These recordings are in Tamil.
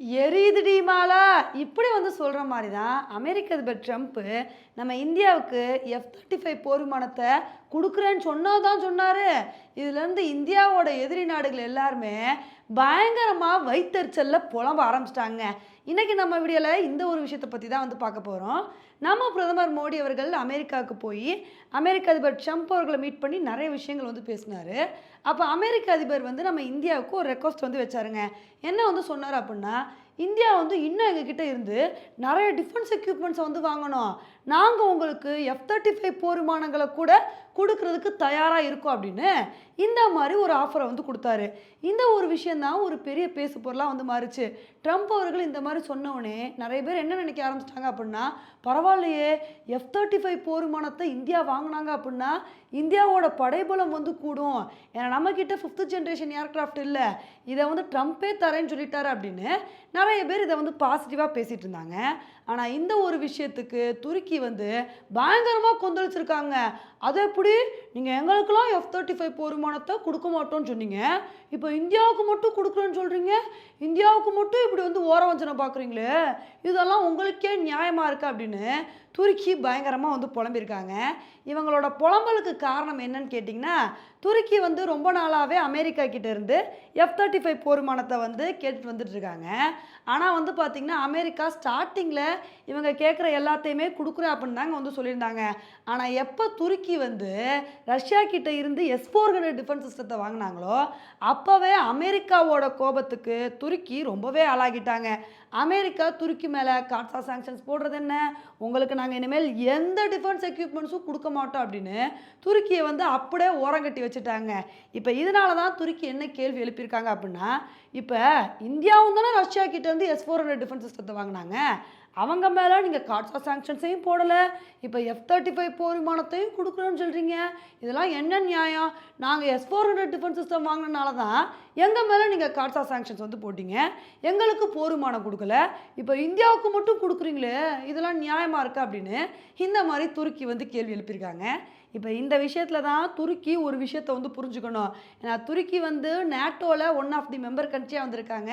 எரியுதுடி மாலா. இப்படி வந்து சொல்கிற மாதிரி தான் அமெரிக்க அதிபர் ட்ரம்ப்பு நம்ம இந்தியாவுக்கு எஃப் தேர்ட்டி ஃபைவ் போர் விமானத்தை கொடுக்குறேன்னு சொன்னால் தான் சொன்னார் இதுலேருந்து இந்தியாவோட எதிரி நாடுகள் எல்லாருமே பயங்கரமாக வைத்தறிச்சலில் புலம்ப ஆரம்பிச்சிட்டாங்க. இன்றைக்கி நம்ம வீடியோவில் இந்த ஒரு விஷயத்தை பற்றி தான் வந்து பார்க்க போகிறோம் நம்ம பிரதமர் மோடி அவர்கள் அமெரிக்காவுக்கு போய் அமெரிக்க அதிபர் ட்ரம்ப் அவர்களை மீட் பண்ணி நிறைய விஷயங்கள் வந்து பேசினார். அப்போ அமெரிக்க அதிபர் வந்து நம்ம இந்தியாவுக்கு ஒரு ரெக்வஸ்ட் வந்து வச்சாருங்க. என்ன வந்து சொன்னார் அப்படின்னா இந்தியா வந்து இன்னும் எங்ககிட்ட இருந்து நிறைய டிஃபென்ஸ் எக்யூப்மெண்ட்ஸை வந்து வாங்கணும். நாங்கள் உங்களுக்கு எஃப் தேர்ட்டி ஃபைவ் போர் விமானங்களை கூட கொடுக்கறதுக்கு தயாராக இருக்கோம் அப்படின்னு இந்த மாதிரி ஒரு ஆஃபரை வந்து கொடுத்தாரு. இந்த ஒரு விஷயந்தான் ஒரு பெரிய பேசு பொருளாக வந்து மாறுச்சு. ட்ரம்ப் அவர்கள் இந்த மாதிரி சொன்னோடனே நிறைய பேர் என்ன நினைக்க ஆரம்பிச்சிட்டாங்க அப்படின்னா பரவாயில்லையே எஃப் தேர்ட்டி ஃபைவ் போர் விமானத்தை இந்தியா வாங்கினாங்க அப்படின்னா இந்தியாவோட படைபலம் வந்து கூடும். ஏன்னா நம்மக்கிட்ட ஃபிஃப்த்து ஜென்ரேஷன் ஏர்க்ராஃப்ட் இல்லை. இதை வந்து ட்ரம்ப்பே தரேன்னு சொல்லிட்டாரு அப்படின்னு நிறைய பேர் இதை வந்து பாசிட்டிவாக பேசிகிட்டு இருந்தாங்க. ஆனால் இந்த ஒரு விஷயத்துக்கு துருக்கி வந்து பயங்கரமாக கொந்தளிச்சிருக்காங்க. அது எப்படி? நீங்கள் எங்களுக்கெல்லாம் எஃப் தேர்ட்டி ஃபைவ் போருமானத்தை கொடுக்க மாட்டோம்னு சொன்னீங்க. இப்போ இந்தியாவுக்கு மட்டும் கொடுக்குறோன்னு சொல்கிறீங்க இந்தியாவுக்கு மட்டும் இப்படி வந்து ஓரவஞ்சனை பார்க்குறீங்களே இதெல்லாம் உங்களுக்கே நியாயமாக இருக்குது அப்படின்னு துருக்கி பயங்கரமாக வந்து புலம்பியிருக்காங்க. இவங்களோட புலம்பலுக்கு காரணம் என்னன்னு கேட்டிங்கன்னா துருக்கி வந்து ரொம்ப நாளாகவே அமெரிக்கா கிட்டேருந்து எஃப் தேர்ட்டி ஃபைவ் போர்மானத்தை வந்து கேட்டுட்டு வந்துட்டு இருக்காங்க. ஆனால் வந்து பார்த்திங்கன்னா அமெரிக்கா ஸ்டார்டிங்கில் இவங்க கேட்குற எல்லாத்தையுமே கொடுக்குறேன் அப்படின்னு தாங்க வந்து சொல்லியிருந்தாங்க. ஆனால் எப்போ துருக்கி வந்து ரஷ்யா கிட்டே இருந்து எஸ் ஃபோர் ஹண்ட்ரட் டிஃபென்ஸ் சிஸ்டத்தை வாங்கினாங்களோ அப்போவே அமெரிக்காவோட கோபத்துக்கு துருக்கி ரொம்பவே ஆளாகிட்டாங்க. அமெரிக்கா துருக்கி மேலே காட்சா சாங்ஷன்ஸ் போடுறது என்ன? உங்களுக்கு நாங்கள் இனிமேல் எந்த டிஃபென்ஸ் எக்யூப்மெண்ட்ஸும் கொடுக்க மாட்டோம் அப்படின்னு துருக்கியை வந்து அப்படியே ஓரங்கட்டி வச்சுட்டாங்க. இப்போ இதனால தான் துருக்கி என்ன கேள்வி எழுப்பியிருக்காங்க அப்படின்னா இப்போ இந்தியாவும் தானே ரஷ்யா கிட்டேருந்து எஸ் ஃபோர் ஹண்ட்ரட் டிஃபென்ஸ் சிஸ்டத்தை வாங்கினாங்க. அவங்க மேலே நீங்கள் காட்ஸா சாங்ஷன்ஸையும் போடலை. இப்போ எஃப் தேர்ட்டி ஃபைவ் போர் விமானத்தையும் கொடுக்குறோன்னு சொல்கிறீங்க இதெல்லாம் என்ன நியாயம்? நாங்கள் S four hundred defence system வாங்கினால தான் எங்கள் மேலே நீங்கள் காட்ஸா சாங்ஷன்ஸ் வந்து போட்டிங்க. எங்களுக்கு போர் விமானம் கொடுக்கல. இப்போ இந்தியாவுக்கு மட்டும் கொடுக்குறீங்களே இதெல்லாம் நியாயமாக இருக்கா அப்படின்னு இந்த மாதிரி துருக்கி வந்து கேள்வி எழுப்பியிருக்காங்க. இப்போ இந்த விஷயத்தில் தான் துருக்கி ஒரு விஷயத்தை வந்து புரிஞ்சுக்கணும். ஏன்னா துருக்கி வந்து நேட்டோவில் ஒன் ஆஃப் தி மெம்பர் கண்ட்ரியாக வந்திருக்காங்க.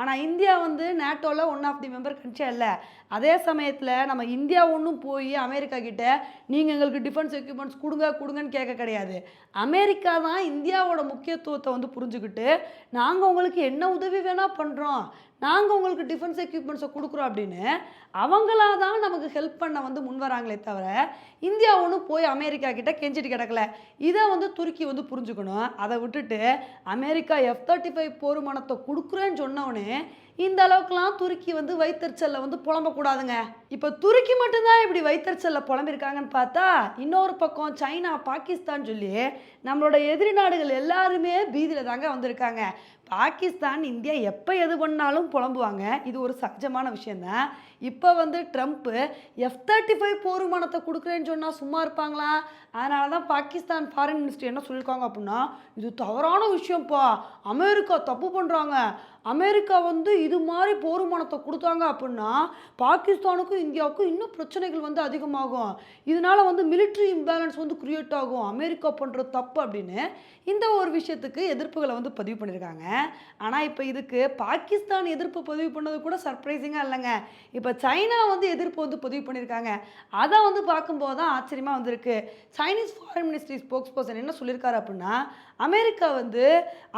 ஆனால் இந்தியா வந்து நேட்டோவில் ஒன் ஆஃப் தி மெம்பர் கண்ட்ரியாக இல்லை. அதே சமயத்தில் நம்ம இந்தியா ஒன்றும் போய் அமெரிக்கா கிட்ட நீங்கள் எங்களுக்கு டிஃபென்ஸ் எக்யூப்மெண்ட்ஸ் கொடுங்க கொடுங்கன்னு கேட்க கிடையாது. அமெரிக்கா தான் இந்தியாவோட முக்கியத்துவத்தை வந்து புரிஞ்சுக்கிட்டு நாங்கள் உங்களுக்கு என்ன உதவி வேணால் பண்ணுறோம் நாங்கள் உங்களுக்கு டிஃபென்ஸ் எக்யூப்மெண்ட்ஸை கொடுக்குறோம் அப்படின்னு அவங்களா தான் நமக்கு ஹெல்ப் பண்ண வந்து முன் வராங்களே தவிர இந்தியா ஒன்றும் போய் அமெரிக்கா கிட்ட கெஞ்சிட்டு கிடக்கல. இதை வந்து துருக்கி வந்து புரிஞ்சுக்கணும். அதை விட்டுட்டு அமெரிக்கா எஃப் தேர்ட்டி ஃபைவ் போருமானத்தை கொடுக்குறேன்னு சொன்னவொடனே இந்த அளவுக்குலாம் துருக்கி வந்து வைத்தறிச்சலில் வந்து புலம்பக்கூடாதுங்க. இப்போ துருக்கி மட்டும்தான் இப்படி வைத்தறிச்சலில் புலம்பிருக்காங்கன்னு பார்த்தா இன்னொரு பக்கம் சைனா பாகிஸ்தான் சொல்லி நம்மளோட எதிரி நாடுகள் எல்லாருமே பீதியில் தாங்க வந்திருக்காங்க. பாகிஸ்தான் இந்தியா எப்போ எது பண்ணாலும் புலம்புவாங்க. இது ஒரு சகஜமான விஷயந்தான் இப்போ வந்து ட்ரம்ப்பு எஃப் தேர்ட்டி ஃபைவ் போர் விமானத்தை கொடுக்குறேன்னு சொன்னால் சும்மா இருப்பாங்களா? அதனால தான் பாகிஸ்தான் ஃபாரின் மினிஸ்டர் என்ன சொல்லியிருக்காங்க அப்படின்னா இது தவறான விஷயம்ப்பா. அமெரிக்கா தப்பு பண்ணுறாங்க அமெரிக்கா வந்து இது மாதிரி போர்மானத்தை கொடுத்தாங்க அப்படின்னா பாகிஸ்தானுக்கும் இந்தியாவுக்கும் இன்னும் பிரச்சனைகள் வந்து அதிகமாகும். இதனால வந்து மிலிட்ரி இம்பேலன்ஸ் வந்து க்ரியேட் ஆகும். அமெரிக்கா பண்ணுற தப்பு அப்படின்னு இந்த ஒரு விஷயத்துக்கு எதிர்ப்புகளை வந்து பதிவு பண்ணியிருக்காங்க ஆனால் இப்போ இதுக்கு பாகிஸ்தான் எதிர்ப்பு பதிவு பண்ணது கூட சர்ப்ரைசிங்காக இல்லைங்க. இப்போ சைனா வந்து எதிர்ப்பு வந்து பதிவு பண்ணியிருக்காங்க அதை வந்து பார்க்கும்போது தான் ஆச்சரியமாக வந்திருக்கு. Chinese foreign ministry spokesperson என்ன சொல்லியிருக்காரு அப்படின்னா அமெரிக்கா வந்து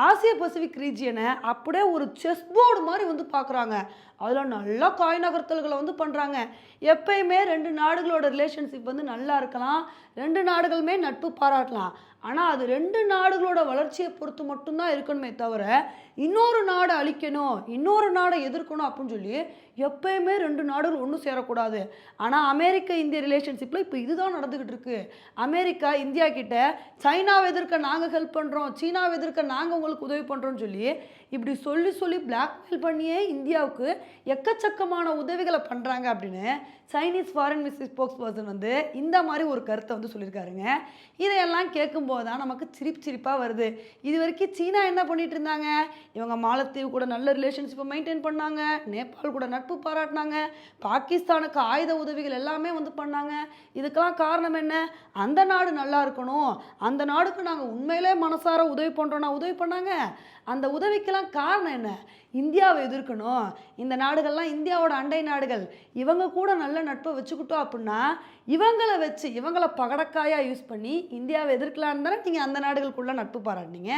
ஆசிய பசிபிக் ரீஜியனை அப்படியே ஒரு செஸ் போர்டு மாதிரி வந்து பார்க்குறாங்க. அதில் நல்லா காய் நகர்த்தல்களை வந்து பண்ணுறாங்க எப்பயுமே ரெண்டு நாடுகளோட ரிலேஷன்ஷிப் வந்து நல்லா இருக்கலாம். ரெண்டு நாடுகளுமே நட்பு பாராட்டலாம். ஆனால் அது ரெண்டு நாடுகளோட வளர்ச்சியை பொறுத்து மட்டும்தான் இருக்கணுமே தவிர இன்னொரு நாடை அழிக்கணும் இன்னொரு நாடை எதிர்க்கணும் அப்படின்னு சொல்லி எப்பயுமே ரெண்டு நாடுகள் ஒன்றும் சேரக்கூடாது. ஆனால் அமெரிக்க இந்திய ரிலேஷன்ஷிப்பில் இப்போ இதுதான் நடந்துக்கிட்டு இருக்கு. அமெரிக்கா இந்தியா கிட்ட சைனாவை எதிர்க்க நாங்கள் ஹெல்ப் பண்ணுறோம் சீனாவை எதிர்க்க நாங்கள் உங்களுக்கு உதவி பண்ணுறோம்னு சொல்லி இப்படி சொல்லி சொல்லி பிளாக்மெயில் பண்ணியே இந்தியாவுக்கு எக்கச்சக்கமான உதவிகளை பண்ணுறாங்க அப்படின்னு Chinese foreign ministry spokesperson வந்து இந்த மாதிரி ஒரு கருத்தை வந்து சொல்லியிருக்காருங்க. இதையெல்லாம் கேட்கும்போது தான் நமக்கு சிரிப்பு சிரிப்பாக வருது. இது வரைக்கும் சீனா என்ன பண்ணிட்டு இருந்தாங்க? இவங்க மாலத்தீவு கூட நல்ல ரிலேஷன்ஷிப்பை மெயின்டைன் பண்ணாங்க. நேபாள் கூட நட்பு பாராட்டினாங்க. பாகிஸ்தானுக்கு ஆயுத உதவிகள் எல்லாமே வந்து பண்ணாங்க. இதுக்கெல்லாம் காரணம் என்ன? அந்த நாடு நல்லா இருக்கணும். அந்த நாடுக்கு நாங்கள் உண்மையிலே மனசார உதவி பண்ணுறோன்னா உதவி பண்ணாங்க. அந்த உதவிக்கெல்லாம் காரணம் என்ன? இந்தியாவை எதிர்க்கணும். இந்த நாடுகள்லாம் இந்தியாவோட அண்டை நாடுகள். இவங்க கூட நல்ல நட்பை வச்சுக்கிட்டோம் அப்படின்னா இவங்களை வச்சு இவங்களை பகடக்காயாக யூஸ் பண்ணி இந்தியாவை எதிர்க்கலான்னு தானே நீங்கள் அந்த நாடுகளுக்குள்ளே நட்பு பாராட்டினீங்க.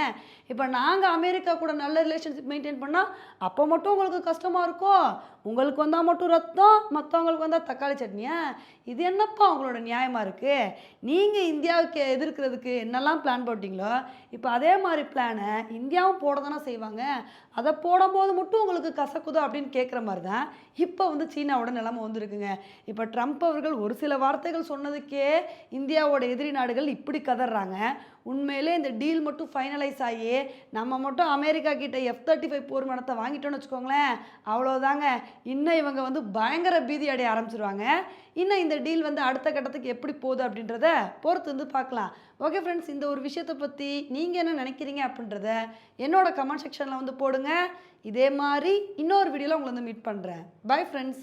இப்போ நாங்கள் அமெரிக்கா கூட நல்ல ரிலேஷன்ஷிப் மெயின்டைன் பண்ணால் அப்போ மட்டும் உங்களுக்கு கஷ்டமாக இருக்கும் உங்களுக்கு வந்தால் மட்டும் ரத்தம் மற்றவங்களுக்கு வந்தால் தக்காளி சட்னியா? இது என்னப்பா உங்களோட நியாயமாக இருக்குது நீங்கள் இந்தியாவுக்கு எதிர்க்கிறதுக்கு என்னெல்லாம் பிளான் போட்டிங்களோ? இப்போ அதே மாதிரி பிளானை இந்தியாவும் போட தானே செய்வாங்க. அதை போடும்போது மட்டும் உங்களுக்கு கசக்குதோ அப்படின்னு கேட்குற மாதிரி தான் இப்போ வந்து சீனாவோட நிலைமை வந்திருக்குங்க. இப்போ ட்ரம்ப் அவர்கள் ஒரு சில வார்த்தைகள் சொன்னதுக்கே இந்தியாவோட எதிரி நாடுகள் இப்படி கதறாங்க. உண்மையிலே இந்த டீல் மட்டும் ஃபைனலைஸ் ஆகி நம்ம மட்டும் அமெரிக்கா கிட்ட எஃப் தேர்ட்டி ஃபைவ் போர் மனத்தை வாங்கிட்டோம்னு வச்சுக்கோங்களேன் அவ்வளோதாங்க இன்னும் இவங்க வந்து பயங்கர பீதி அடைய ஆரம்பிச்சிருவாங்க. இன்னும் இந்த டீல் வந்து அடுத்த கட்டத்துக்கு எப்படி போகுது அப்படின்றத பொறுத்து வந்து பார்க்கலாம். ஓகே ஃப்ரெண்ட்ஸ் இந்த ஒரு விஷயத்தை பற்றி நீங்கள் என்ன நினைக்கிறீங்க அப்படின்றத என்னோட கமெண்ட் செக்ஷனில் வந்து போடுங்க. இதே மாதிரி இன்னொரு வீடியோவில் உங்களை வந்து மீட் பண்ணுறேன் பை ஃப்ரெண்ட்ஸ்